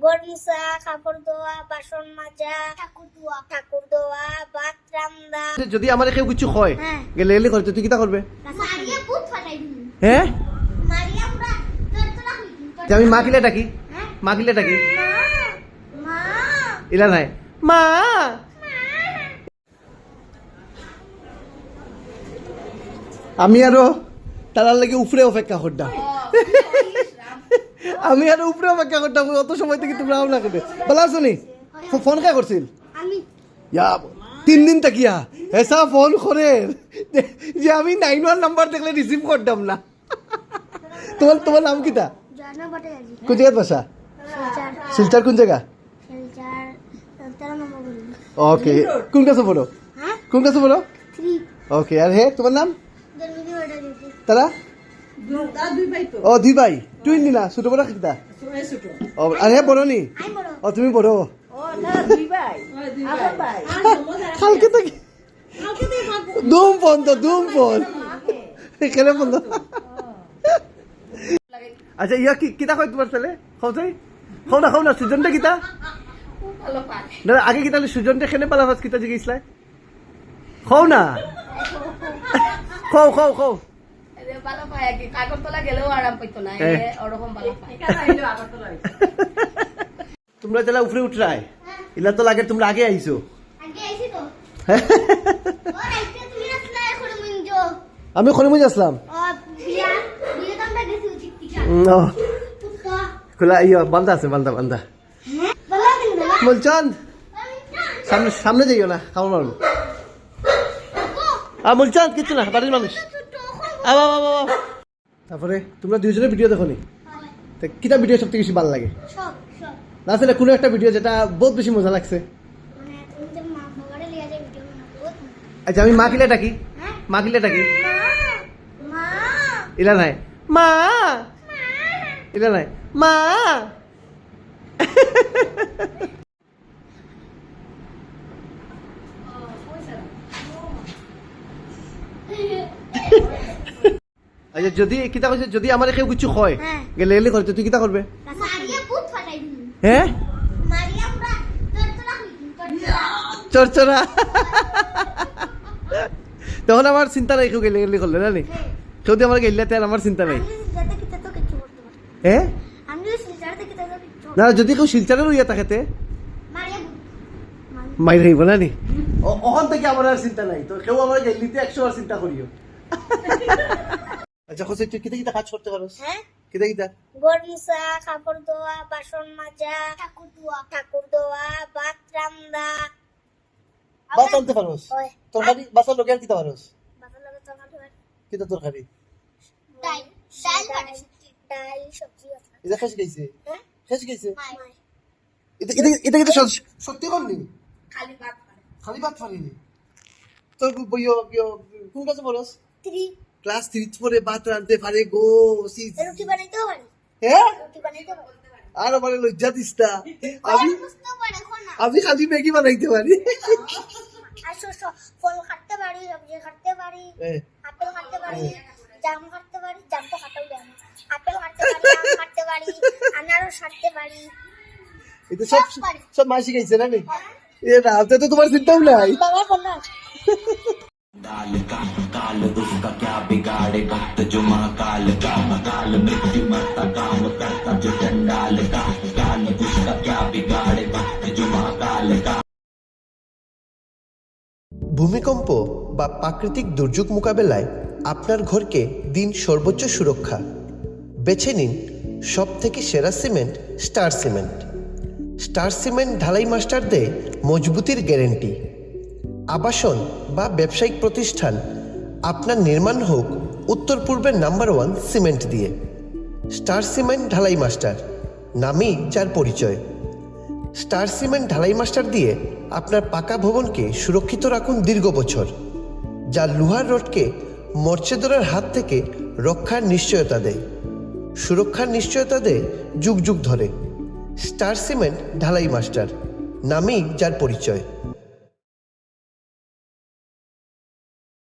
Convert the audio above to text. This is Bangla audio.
ঘর মুছা কাপড় ধোয়া বাসন মাজা ঠাকুর ধোয়া। ঠাকুর ধোয়া ভাত রান্দা যদি আমার কেউ কিছু হয় হ্যাঁ। গেলে এলে করে তুই কিতা করবে? মারিয়া ভূত ফাটাই দিবি। হ্যাঁ মারিয়া আমরা তোর তো রাখবি যে আমি মা কিলে ডাকি হ্যাঁ। মা কিলে ডাকি ইলা নাই মা! আমি আরও তারার লাগে উপরে অপেক্ষা করতাম। আমি আরও উপরে অপেক্ষা করতাম অত সময় থেকে তোমরা আও না কেটে বলা আছো নি ফো- ফোন কে করছিল? আমি। ইয়া তিন দিন তাকিয়া এসা ফোন করে। যে আমি নাইন ওয়ান নাম্বার দেখলে রিসিভ করতাম না। তোমার তোমার নাম কিতা জানা বাটে আজি কোন জায়গায় বাসা? শিলচার। কোন জায়গা? ওকে কোন ক্লাসে পড়ো? হ্যাঁ? কোন ক্লাসে পড়ো? ওকে আর হে তোমার নাম? তারা? দুই ভাই তো। ও দুই ভাই। টুইন দিনা ছোট বড় কিতা ছোট। ছোট হে বড় নি ও তুমি বড় ও না দুই ভাই। আপন ভাই। কালকে থেকে দুম ফোন তো দুম ফোন এখানে ফোন আচ্ছা ইয়া কি কিতা কয় তোমার ছেলে? খাও যাই খাও না খাও না সুজনটা কিতা? না আগে কিতা সুজনটা খেনে পালা ফাস কিতা জিজ্ঞেসলাই খাও না। খাও খাও খাও ভালো পায় কি। কাগরতলা গেলেও আরাম পাইতো না হ্যাঁ। ওরকম ভালো পায়। আগরতলা তোমরা যারা উপরে উঠরায় ইলা তো লাগে তোমরা আগে আইছো। আগে আইছি তো। ও রাইতে তুমি আসলে এখন মিনজো আমি খনিমুজ আসলাম। খোলা ইয়া বান্দা আছে বান্দা বান্দা। হ্যাঁ বলা দিন বলা মুলচাঁদ সামনে সামনে যাইও না কামড় মারবো। আ মুলচাঁদ কিচ্ছু না বাড়ির মানুষ। তারপরে তোমরা দুইজনে ভিডিও দেখো নি তা কিটা ভিডিও সবথেকে বেশি ভালো লাগে? সব সব। না আসলে কোনো একটা ভিডিও যেটা বহুত বেশি মজা লাগছে। মানে। আচ্ছা আমি মা কিলে ডাকি হ্যাঁ। মা কিলে ডাকি ইলা নাই। মা! ইলা নাই। মা! আচ্ছা যদি কিতা কইছে যদি আমার কেউ কিছু হয় হ্যাঁ। গেলে এলে করে তুই কিতা করবে মারিয়া ভূত ফাটাই দিবি। হ্যাঁ চরচরা তখন আমার চিন্তা নাই কেউ গেলে গেলে করলে না নি? কেউ যদি আমার গেলে তাহলে আমার চিন্তা নাই। করতে হ্যাঁ না যদি কেউ শিলচারের ইয়া থাকেতে মারিয়া ভূত মাই রইব না নি? অহন থেকে আমার আর চিন্তা নাই। তো কেউ আমার গেলিতে একশো বার চিন্তা করিও আচ্ছা হোসে তুই কিতা কিতা কাজ করতে পারোস হ্যাঁ? কিতা কিতা ঘর মুছা কাপড় ধোয়া বাসন মাজা ঠাকুর ধোয়া। ঠাকুর ধোয়া ভাত রান্দা বাস আনতে পারোস? তরকারি বাসার লোকের কিতা পারোস? বাতার লাগে তরকারি তরকারি? ডাল ডাল ডাল সবজি এটা খেস গেছে? হ্যাঁ? খেস গেছে? এটা এটা এটা কিন্তু সত্যি করলি? খালি ভাত খালি ভাত পারিনি তোর বইও কোন কাছে পড়োস? থ্রি ক্লাস থ্রি পরে ভাত রাঁধতে পারে গো সি রুটি বানাইতেও পারি। হ্যাঁ? রুটি বানাইতে পারি। আর আমার লজ্জা দিস না। আমি আমি খালি ম্যাগি বানাইতে পারি। ফল কাটতে পারি সবজি কাটতে পারি আপেল কাটতে পারি জাম কাটতে পারি জাম তো কাটাও যায় আপেল কাটতে পারি আম কাটতে পারি আনারস কাটতে পারি। এটা সব সব পারি। সব মা শিখাইছে না এ রাতে তো তোমার চিন্তাও নাই। काल का काल उसका क्या बिगाड़े भक्त जो महाकाल का काल मृत्यु मरता काम करता जो चंडाल का काल उसका क्या बिगाड़े भक्त जो महाकाल का ভূমিকম্প বা প্রাকৃতিক দুর্যোগ মোকাবেলায় আপনার ঘরকে দিন সর্বোচ্চ সুরক্ষা বেছে নিন সব থেকে সেরা cement Star cement Star cement ঢালাই মাস্টার দেয় মজবুতির গ্যারেন্টি আবাসন বা ব্যবসায়িক প্রতিষ্ঠান আপনার নির্মাণ হোক উত্তর পূর্বের নাম্বার ওয়ান সিমেন্ট দিয়ে। স্টার সিমেন্ট ঢালাই মাস্টার, নামই যার পরিচয়। স্টার সিমেন্ট ঢালাই মাস্টার দিয়ে আপনার পাকা ভবনকে সুরক্ষিত রাখুন দীর্ঘ বছর, যা লোহার রোডকে মর্চেদরের হাত থেকে রক্ষার নিশ্চয়তা দেয়। সুরক্ষার নিশ্চয়তা দেয় যুগ যুগ ধরে। স্টার সিমেন্ট ঢালাই মাস্টার, নামেই যার পরিচয়।